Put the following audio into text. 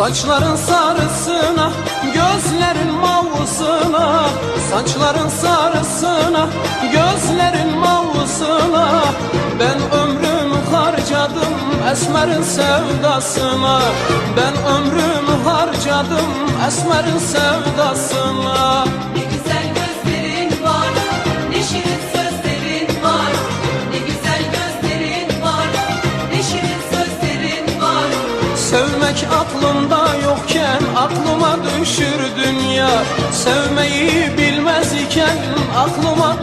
Saçların sarısına, gözlerin mavusuna. Saçların sarısına, gözlerin mavusuna. Ben ömrümü harcadım esmerin sevdasına. Ben ömrümü harcadım esmerin sevdasına Sevmek aklımda yokken aklıma düşürdün ya Sevmeyi bilmez iken aklıma